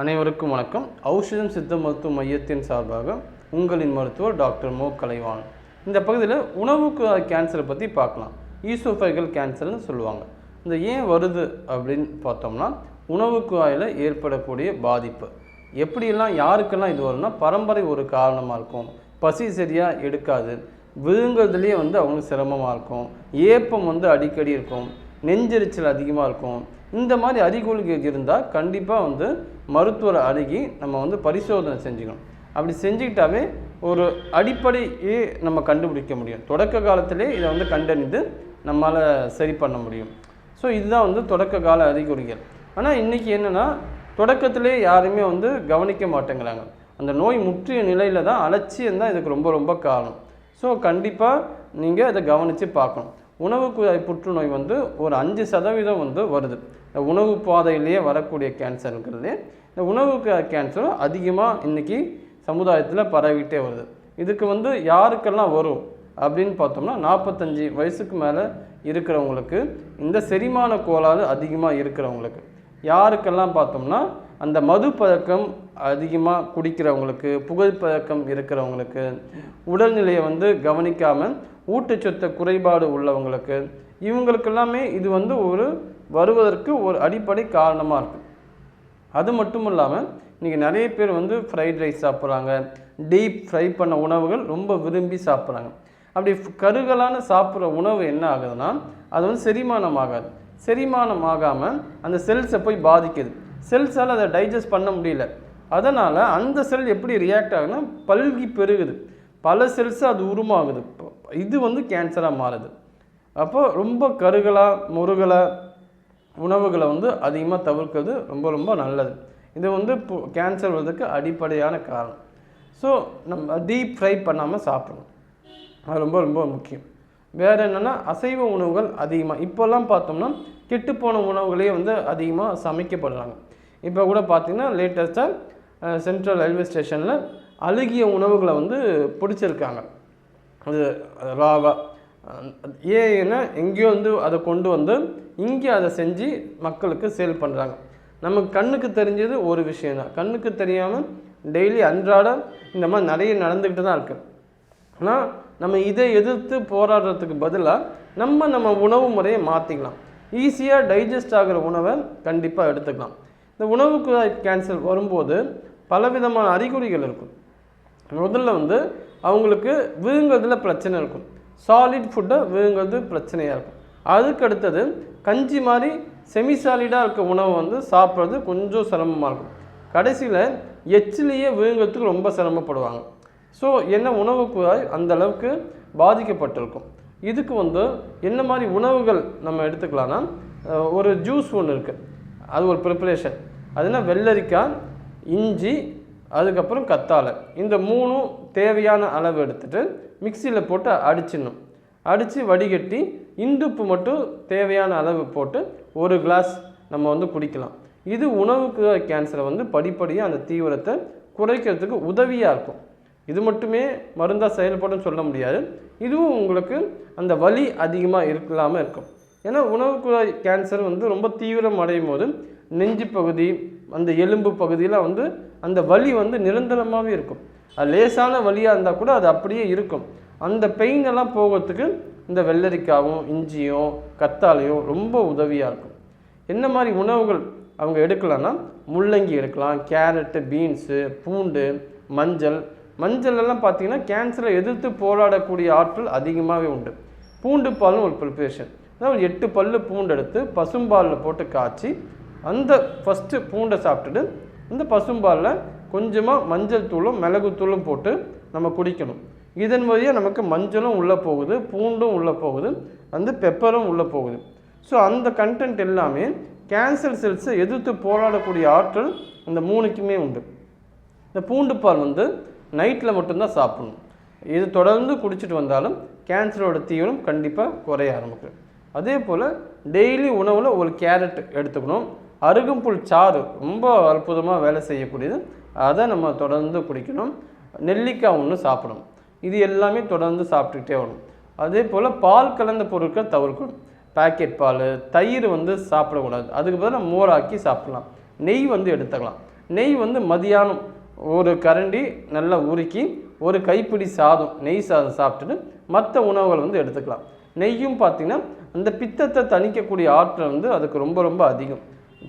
அனைவருக்கும் வணக்கம். ஔஷதம் சித்த மருத்துவ மையத்தின் சார்பாக உங்களின் மருத்துவர் டாக்டர் மோ. கலைவான் இந்த பகுதியில் உணவுக்கு கேன்சரை பற்றி பார்க்கலாம். ஈசோஃபைகல் கேன்சர்னு சொல்லுவாங்க. இந்த ஏன் வருது அப்படின்னு பார்த்தோம்னா உணவு குழாயில் ஏற்படக்கூடிய பாதிப்பு. எப்படியெல்லாம் யாருக்கெல்லாம் இது வரும்னா பரம்பரை ஒரு காரணமாக இருக்கும். பசி சரியாக எடுக்காது. விழுங்குறதுலேயே வந்து அவங்களுக்கு சிரமமாக இருக்கும். ஏப்பம் வந்து அடிக்கடி இருக்கும். நெஞ்செரிச்சல் அதிகமாக இருக்கும். இந்த மாதிரி அறிகுறிகள் இருந்தால் கண்டிப்பாக வந்து மருத்துவரை அணுகி நம்ம வந்து பரிசோதனை செஞ்சுக்கணும். அப்படி செஞ்சுக்கிட்டாவே ஒரு அடிப்படையே நம்ம கண்டுபிடிக்க முடியும். தொடக்க காலத்திலே இதை வந்து கண்டறிந்து நம்மளால் சரி பண்ண முடியும். ஸோ இதுதான் வந்து தொடக்க கால அறிகுறிகள். ஆனால் இன்றைக்கி என்னென்னா தொடக்கத்திலே யாருமே வந்து கவனிக்க மாட்டேங்கிறாங்க. அந்த நோய் முற்றிய நிலையில் தான் அலட்சியம் தான் இதுக்கு ரொம்ப ரொம்ப காரணம். ஸோ கண்டிப்பாக நீங்கள் அதை கவனித்து பார்க்கணும். உணவு குழாய் புற்றுநோய் வந்து ஒரு அஞ்சு சதவீதம் வந்து வருது. இந்த உணவு பாதையிலேயே வரக்கூடிய கேன்சர்கள்லேயே இந்த உணவு கேன்சரும் அதிகமாக இன்றைக்கி சமுதாயத்தில் பரவிட்டே வருது. இதுக்கு வந்து யாருக்கெல்லாம் வரும் அப்படின்னு பார்த்தோம்னா நாற்பத்தஞ்சு வயசுக்கு மேலே இருக்கிறவங்களுக்கு இந்த செரிமான கோளாறு அதிகமாக இருக்கிறவங்களுக்கு. யாருக்கெல்லாம் பார்த்தோம்னா அந்த மது பழக்கம் அதிகமாக குடிக்கிறவங்களுக்கு புகைப்பழக்கம் இருக்கிறவங்களுக்கு உடல்நிலையை வந்து கவனிக்காமல் ஊட்டச்சத்து குறைபாடு உள்ளவங்களுக்கு இவங்களுக்கெல்லாமே இது வந்து ஒரு வருவதற்கு ஒரு அடிப்படை காரணமாக இருக்குது அது மட்டும் இல்லாமல் இன்றைக்கி நிறைய பேர் வந்து ஃப்ரைட் ரைஸ் சாப்பிட்றாங்க டீப் ஃப்ரை பண்ண உணவுகள் ரொம்ப விரும்பி சாப்பிட்றாங்க. அப்படி கருகலான சாப்பிட்ற உணவு என்ன ஆகுதுன்னா அது வந்து செரிமானம் ஆகாது செரிமானம் ஆகாமல் அந்த செல்ஸை போய் பாதிக்குது. செல்ஸால் அதை டைஜஸ்ட் பண்ண முடியல. அதனால் அந்த செல் எப்படி ரியாக்ட் ஆகுதுன்னா பல்கி பெருகுது. பல செல்ஸ் அது உருமாகுது. இப்போ இது வந்து கேன்சராக மாறுது. அப்போ ரொம்ப கருகலாக முருகலாக உணவுகளை வந்து அதிகமாக தவிர்க்கிறது ரொம்ப ரொம்ப நல்லது. இது வந்து பு- கேன்சர் வர்றதுக்கு அடிப்படையான காரணம். ஸோ நம்ம டீப் ஃப்ரை பண்ணாமல் சாப்பிடணும். அது ரொம்ப ரொம்ப முக்கியம். வேறு என்னென்னா அசைவ உணவுகள் அதிகமாக இப்போல்லாம் பார்த்தோம்னா கெட்டுப்போன உணவுகளே வந்து அதிகமாக சமைக்கப்படுறாங்க. இப்போ கூட பார்த்திங்கன்னா லேட்டஸ்ட்டாக சென்ட்ரல் ரயில்வே ஸ்டேஷனில் அழுகிய உணவுகளை வந்து பிடிச்சிருக்காங்க. அது ராவா ஏன்னா எங்கேயோ வந்து அதை கொண்டு வந்து இங்கே அதை செஞ்சு மக்களுக்கு சேல் பண்ணுறாங்க. நமக்கு கண்ணுக்கு தெரிஞ்சது ஒரு விஷயம் தான். கண்ணுக்கு தெரியாமல் டெய்லி அன்றாடம் இந்த மாதிரி நிறைய நடந்துக்கிட்டு தான் இருக்குது ஆனால் நம்ம இதை எதிர்த்து போராடுறதுக்கு பதிலாக நம்ம நம்ம உணவு முறையை மாற்றிக்கலாம் ஈஸியாக டைஜஸ்ட் ஆகிற உணவை கண்டிப்பாக எடுத்துக்கலாம். இந்த உணவு குழாய் கேன்சர் வரும்போது பலவிதமான அறிகுறிகள் இருக்கும். முதல்ல வந்து அவங்களுக்கு விழுங்குறதுல பிரச்சனை இருக்கும். சாலிட் ஃபுட்டை விழுங்குறது பிரச்சனையாக இருக்கும். அதுக்கு அடுத்தது கஞ்சி மாதிரி செமி சாலிடாக இருக்க உணவை வந்து சாப்பிட்றது கொஞ்சம் சிரமமாக இருக்கும். கடைசியில் எச்சிலேயே விழுங்குறதுக்கு ரொம்ப சிரமப்படுவாங்க. ஸோ என்ன உணவு குழாய் அந்த அளவுக்கு பாதிக்கப்பட்டிருக்கும். இதுக்கு வந்து என்ன மாதிரி உணவுகள் நம்ம எடுத்துக்கலாம்னா ஒரு ஜூஸ் ஒன்று இருக்குது அது ஒரு ப்ரிப்பரேஷன் அதுனா வெள்ளரிக்காய் இஞ்சி அதுக்கப்புறம் கத்தாழை. இந்த மூணும் தேவையான அளவு எடுத்துகிட்டு மிக்சியில் போட்டு அடிச்சிடணும். அடித்து வடிகட்டி இந்துப்பு மட்டும் தேவையான அளவு போட்டு ஒரு கிளாஸ் நம்ம வந்து குடிக்கலாம். இது உணவுக்கு கேன்சரை வந்து படிப்படியாக அந்த தீவிரத்தை குறைக்கிறதுக்கு உதவியாக இருக்கும். இது மட்டுமே மருந்தாக செயல்படும் சொல்ல முடியாது. இதுவும் உங்களுக்கு அந்த வலி அதிகமாக இருக்கலாமல் இருக்கும். ஏன்னா உணவுக்குழாய் கேன்சர் வந்து ரொம்ப தீவிரம் அடையும் போது நெஞ்சு பகுதி அந்த எலும்பு பகுதியில் வந்து அந்த வலி வந்து நிரந்தரமாகவே இருக்கும். அது லேசான வலியாக இருந்தால் கூட அது அப்படியே இருக்கும். அந்த பெயின் எல்லாம் போகிறதுக்கு இந்த வெள்ளரிக்காவும் இஞ்சியும் கத்தாழையும் ரொம்ப உதவியாக இருக்கும். என்ன மாதிரி உணவுகள் அவங்க எடுக்கலான்னா முள்ளங்கி எடுக்கலாம் கேரட்டு பீன்ஸு பூண்டு மஞ்சள். மஞ்சள் எல்லாம் பார்த்தீங்கன்னா கேன்சரை எதிர்த்து போராடக்கூடிய ஆற்றல் அதிகமாகவே உண்டு. பூண்டு பாலும் ஒரு ப்ரிப்பரேஷன் அதாவது ஒரு எட்டு பல்லு பூண்டு எடுத்து பசும்பாலில் போட்டு காய்ச்சி அந்த ஃபஸ்ட்டு பூண்டை சாப்பிட்டுட்டு இந்த பசும்பாலில் கொஞ்சமாக மஞ்சள் தூளும் மிளகுத்தூளும் போட்டு நம்ம குடிக்கணும். இதன் வழியாக நமக்கு மஞ்சளும் உள்ளே போகுது பூண்டும் உள்ளே போகுது அந்த பெப்பரும் உள்ளே போகுது. ஸோ அந்த கண்டென்ட் எல்லாமே கேன்சர் செல்ஸை எதிர்த்து போராடக்கூடிய ஆற்றல் இந்த மூணுக்குமே உண்டு. இந்த பூண்டு பால் வந்து நைட்டில் மட்டும்தான் சாப்பிடணும். இது தொடர்ந்து குடிச்சிட்டு வந்தாலும் கேன்சரோட தீவிரம் கண்டிப்பாக குறைய ஆரம்பிக்கும். அதே போல் டெய்லி உணவில் ஒரு கேரட் எடுத்துக்கணும். அருகம்புல் சாறு ரொம்ப அற்புதமாக வேலை செய்யக்கூடியது. அதை நம்ம தொடர்ந்து குடிக்கணும். நெல்லிக்காய் ஒன்று சாப்பிடணும். இது எல்லாமே தொடர்ந்து சாப்பிட்டுக்கிட்டே வரணும். அதே போல் பால் கலந்த பொருட்கள் தவிர்க்கணும். பாக்கெட் பால் தயிர் வந்து சாப்பிடக்கூடாது. அதுக்கு பதிலாக மோராக்கி சாப்பிடலாம். நெய் வந்து எடுத்துக்கலாம். நெய் வந்து மதியானம் ஒரு கரண்டி நல்லா உருக்கி ஒரு கைப்பிடி சாதம் நெய் சாதம் சாப்பிட்டுட்டு மற்ற உணவுகள் வந்து எடுத்துக்கலாம். நெய்யும் பார்த்திங்கன்னா அந்த பித்தத்தை தணிக்கக்கூடிய ஆற்றல் வந்து அதுக்கு ரொம்ப ரொம்ப அதிகம்.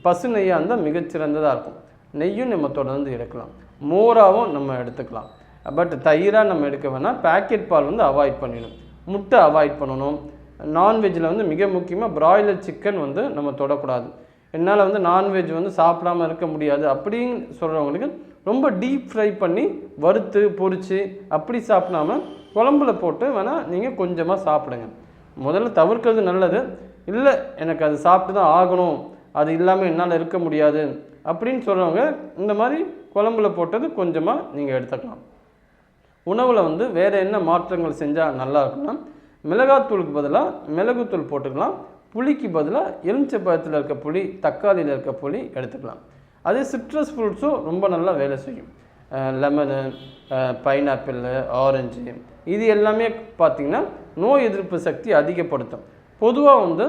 பசு நெய்யாக இருந்தால் மிகச்சிறந்ததாக இருக்கும். நெய்யும் நம்ம தொடர்ந்து எடுக்கலாம். மோராகவும் நம்ம எடுத்துக்கலாம். பட் தயிராக நம்ம எடுக்க வேணால் பேக்கெட் பால் வந்து அவாய்ட் பண்ணிடணும். முட்டை அவாய்ட் பண்ணணும். நான்வெஜ்ஜில் வந்து மிக முக்கியமாக பிராய்லர் சிக்கன் வந்து நம்ம தொடக்கூடாது. என்னால் வந்து நான்வெஜ் வந்து சாப்பிடாம இருக்க முடியாது அப்படின்னு சொல்கிறவங்களுக்கு ரொம்ப டீப் ஃப்ரை பண்ணி வறுத்து பொறிச்சு அப்படி சாப்பிடாம குழம்புல போட்டு வேணால் நீங்கள் கொஞ்சமாக சாப்பிடுங்க. முதல்ல தவிர்க்கிறது நல்லது. இல்லை எனக்கு அது சாப்பிட்டு தான் ஆகணும். அது இல்லாமல் என்னால் இருக்க முடியாது அப்படின்னு சொல்கிறவங்க இந்த மாதிரி குழம்புல போட்டது கொஞ்சமாக நீங்கள் எடுத்துக்கலாம். உணவில் வந்து வேறு என்ன மாற்றங்கள் செஞ்சால் நல்லா இருக்குன்னா மிளகாத்தூளுக்கு பதிலாக மிளகுத்தூள் போட்டுக்கலாம். புளிக்கு பதிலாக எலுமிச்சை பழத்தில் இருக்க புளி தக்காளியில் இருக்க புளி எடுத்துக்கலாம். அதே சிட்ரஸ் ஃப்ரூட்ஸும் ரொம்ப நல்லா வேலை செய்யும். லெமனு பைனாப்பிள் ஆரஞ்சு இது எல்லாமே பார்த்திங்கன்னா நோய் எதிர்ப்பு சக்தி அதிகப்படுத்தும். பொதுவாக வந்து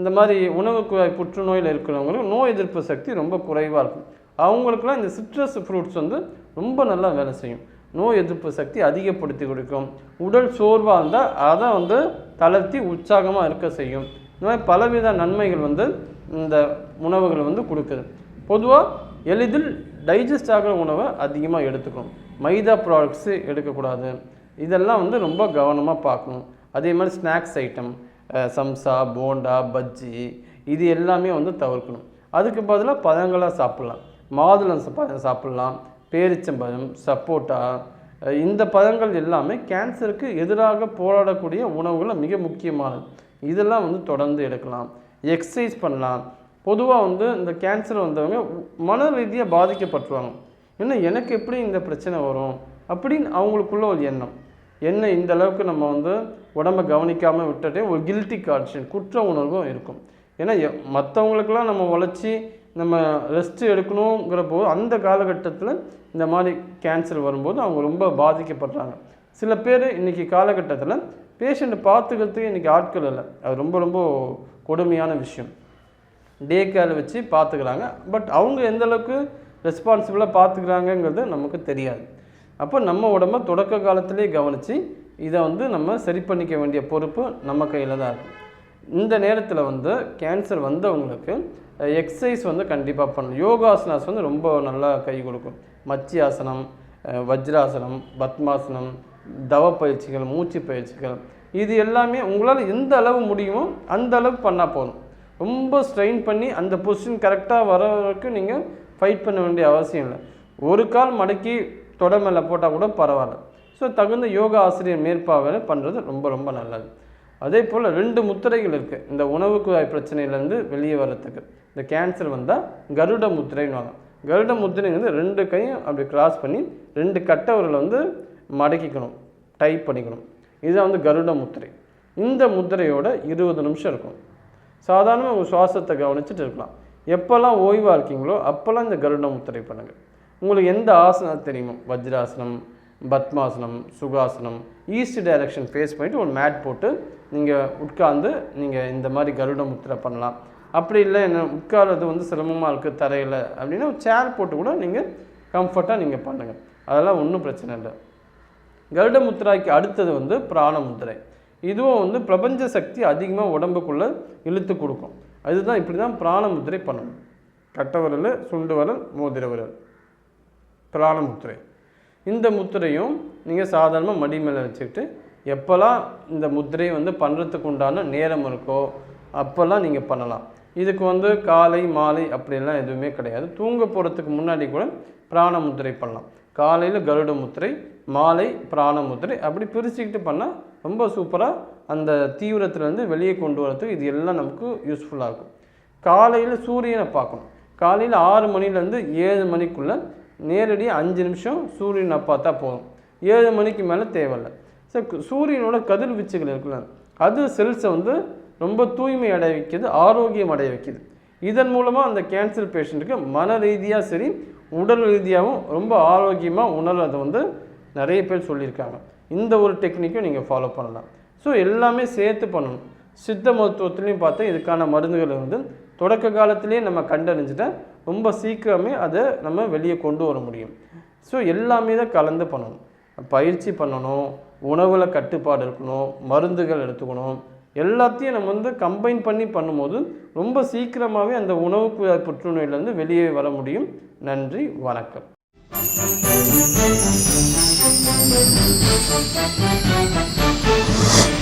இந்த மாதிரி உணவு குழாய் புற்றுநோயில் இருக்கிறவங்களுக்கு நோய் எதிர்ப்பு சக்தி ரொம்ப குறைவாக இருக்கும். அவங்களுக்குலாம் இந்த சிட்ரஸ் ஃப்ரூட்ஸ் வந்து ரொம்ப நல்லா வேலை செய்யும். நோய் எதிர்ப்பு சக்தி அதிகப்படுத்தி கொடுக்கும். உடல் சோர்வாக இருந்தால் அதை வந்து தளர்த்தி உற்சாகமாக இருக்க செய்யும். இந்த மாதிரி பலவித நன்மைகள் வந்து இந்த உணவுகள் வந்து கொடுக்குது. பொதுவாக எளிதில் டைஜஸ்ட் ஆகிற உணவை அதிகமாக எடுத்துக்கணும். மைதா ப்ராடக்ட்ஸு எடுக்கக்கூடாது. இதெல்லாம் வந்து ரொம்ப கவனமாக பார்க்கணும். அதே மாதிரி ஸ்நாக்ஸ் ஐட்டம். சம்சா போண்டா பஜ்ஜி இது எல்லாமே வந்து தவிர்க்கணும். அதுக்கு பதிலாக பழங்களாக சாப்பிட்லாம். மாதுளம் பழம் சாப்பிட்லாம். பேரிச்சம்பழம் சப்போட்டா இந்த பழங்கள் எல்லாமே கேன்சருக்கு எதிராக போராடக்கூடிய உணவுகளை மிக முக்கியமானது. இதெல்லாம் வந்து தொடர்ந்து எடுக்கலாம். எக்ஸசைஸ் பண்ணலாம். பொதுவாக வந்து இந்த கேன்சர் வந்தவங்க மன ரீதியாக பாதிக்கப்பட்டுருவாங்க. ஏன்னா எனக்கு எப்படி இந்த பிரச்சனை வரும்? அப்படின்னு அவங்களுக்குள்ள ஒரு எண்ணம். என்ன இந்த அளவுக்கு நம்ம வந்து உடம்பை கவனிக்காமல் விட்டுட்டே ஒரு கில்ட்டி கான்ஷியன் குற்ற உணர்வும் இருக்கும். ஏன்னா எ- மற்றவங்களுக்கெல்லாம் நம்ம உழைச்சி நம்ம ரெஸ்ட்டு எடுக்கணுங்கிற போது அந்த காலகட்டத்தில் இந்த மாதிரி கேன்சர் வரும்போது அவங்க ரொம்ப பாதிக்கப்படுறாங்க. சில பேர் இன்றைக்கி காலகட்டத்தில் பேஷண்ட்டை பார்த்துக்கிறதுக்கு இன்றைக்கி ஆட்கள் இல்லை. அது ரொம்ப ரொம்ப கொடுமையான விஷயம். டே கேர் வச்சு பார்த்துக்கிறாங்க. பட் அவங்க எந்தளவுக்கு ரெஸ்பான்சிபிளாக பார்த்துக்கிறாங்கங்கிறது நமக்கு தெரியாது. அப்போ நம்ம உடம்ப தொடக்க காலத்திலே கவனித்து இதை வந்து நம்ம சரி பண்ணிக்க வேண்டிய பொறுப்பு நம்ம கையில் தான் இருக்குது இந்த நேரத்தில் வந்து கேன்சர் வந்தவங்களுக்கு எக்ஸசைஸ் வந்து கண்டிப்பாக பண்ணணும். யோகாசனாஸ் வந்து ரொம்ப நல்லா கை கொடுக்கும். மச்சி ஆசனம் வஜ்ராசனம் பத்மாசனம் தவ பயிற்சிகள் மூச்சு பயிற்சிகள் இது எல்லாமே உங்களால் எந்த அளவு முடியுமோ அந்த அளவுக்கு பண்ணால் போதும். ரொம்ப ஸ்ட்ரெயின் பண்ணி அந்த பொசிஷன் கரெக்டாக வர வரைக்கும் நீங்கள் ஃபைட் பண்ண வேண்டிய அவசியம் இல்லை. ஒரு கால் மடக்கி தொடர் மேலே போட்டால் கூட பரவாயில்ல. ஸோ தகுந்த யோகா ஆசிரியர் மேற்பார்வையில் பண்ணுறது ரொம்ப ரொம்ப நல்லது. அதே போல் ரெண்டு முத்திரைகள் இருக்குது இந்த உணவு குழாய் பிரச்சனையிலேருந்து வெளியே வர்றதுக்கு. இந்த கேன்சர் வந்தால் கருட முத்திரைன்னு வாங்க. கருட முத்திரை வந்து ரெண்டு கையும் அப்படி கிராஸ் பண்ணி ரெண்டு கட்டவர்களை வந்து மடக்கிக்கணும். டைப் பண்ணிக்கணும். இதுதான் வந்து கருட முத்திரை. இந்த முத்திரையோட இருபது நிமிஷம் இருக்கும். சாதாரண உங்கள் சுவாசத்தை கவனிச்சுட்டு இருக்கலாம். எப்போல்லாம் ஓய்வாக இருக்கீங்களோ அப்போல்லாம் இந்த கருட முத்திரை பண்ணுங்கள் உங்களுக்கு எந்த ஆசனம் தெரியுமோ? வஜ்ராசனம் பத்மாசனம் சுகாசனம் ஈஸ்ட் டைரக்ஷன் ஃபேஸ் பண்ணிவிட்டு ஒரு மேட் போட்டு நீங்கள் உட்கார்ந்து நீங்கள் இந்த மாதிரி கருட முத்திரை பண்ணலாம். அப்படி இல்லை என்ன உட்கார்றது வந்து சிரமமாக இருக்குது தரையில் அப்படின்னா சேர் போட்டு கூட நீங்கள் கம்ஃபர்ட்டாக நீங்கள் பண்ணுங்கள் அதெல்லாம் ஒன்றும் பிரச்சனை இல்லை. கருட முத்திராய்க்கு அடுத்தது வந்து பிராண முத்திரை. இதுவும் வந்து பிரபஞ்ச சக்தி அதிகமாக உடம்புக்குள்ளே இழுத்து கொடுக்கும். அதுதான் இப்படி தான் பிராண முத்திரை பண்ணணும். கட்ட விரல் சுண்டு விரல் மோதிர விரல். பிராண முத்திரை. இந்த முத்திரையும் நீங்கள் சாதாரணமாக மடி மேலே வச்சுக்கிட்டு எப்போல்லாம் இந்த முத்திரையை வந்து பண்ணுறதுக்கு உண்டான நேரம் இருக்கோ அப்போல்லாம் நீங்கள் பண்ணலாம். இதுக்கு வந்து காலை மாலை அப்படிலாம் எதுவுமே கிடையாது. தூங்க போகிறதுக்கு முன்னாடி கூட பிராண முத்திரை பண்ணலாம். காலையில் கருட முத்திரை மாலை பிராண முத்திரை அப்படி பிரிச்சுக்கிட்டு பண்ணால் ரொம்ப சூப்பராக அந்த தீவிரத்துலேருந்து வெளியே கொண்டு வரதுக்கு இது எல்லாம் நமக்கு யூஸ்ஃபுல்லாக இருக்கும். காலையில் சூரியனை பார்க்கணும். காலையில் ஆறு மணிலேருந்து ஏழு மணிக்குள்ளே நேரடியாக அஞ்சு நிமிஷம் சூரியனை பார்த்தா போதும். ஏழு மணிக்கு மேலே தேவையில்லை. ஸோ சூரியனோட கதிர்வீச்சுகள் இருக்குல்ல அது செல்ஸை வந்து ரொம்ப தூய்மை அடைய வைக்கிது ஆரோக்கியம் அடைய வைக்கிது. இதன் மூலமாக அந்த கேன்சர் பேஷண்ட்டுக்கு மன ரீதியாக சரி உடல் ரீதியாகவும் ரொம்ப ஆரோக்கியமாக உணர்றதை வந்து நிறைய பேர் சொல்லியிருக்காங்க. இந்த ஒரு டெக்னிக்கும் நீங்கள் ஃபாலோ பண்ணலாம். ஸோ எல்லாமே சேர்த்து பண்ணணும். சித்த மருத்துவத்துலேயும் பார்த்தா இதுக்கான மருந்துகளை வந்து தொடக்க காலத்திலேயே நம்ம கண்டறிஞ்சிட்டா ரொம்ப சீக்கிரமே அதை நம்ம வெளியே கொண்டு வர முடியும். ஸோ எல்லாமே தான் கலந்து பண்ணணும். பயிற்சி பண்ணணும் உணவில் கட்டுப்பாடு இருக்கணும் மருந்துகள் எடுத்துக்கணும். எல்லாத்தையும் நம்ம வந்து கம்பைன் பண்ணி பண்ணும்போது ரொம்ப சீக்கிரமாகவே அந்த உணவு புற்றுநோயிலேருந்து வெளியே வர முடியும். நன்றி வணக்கம். Thank you.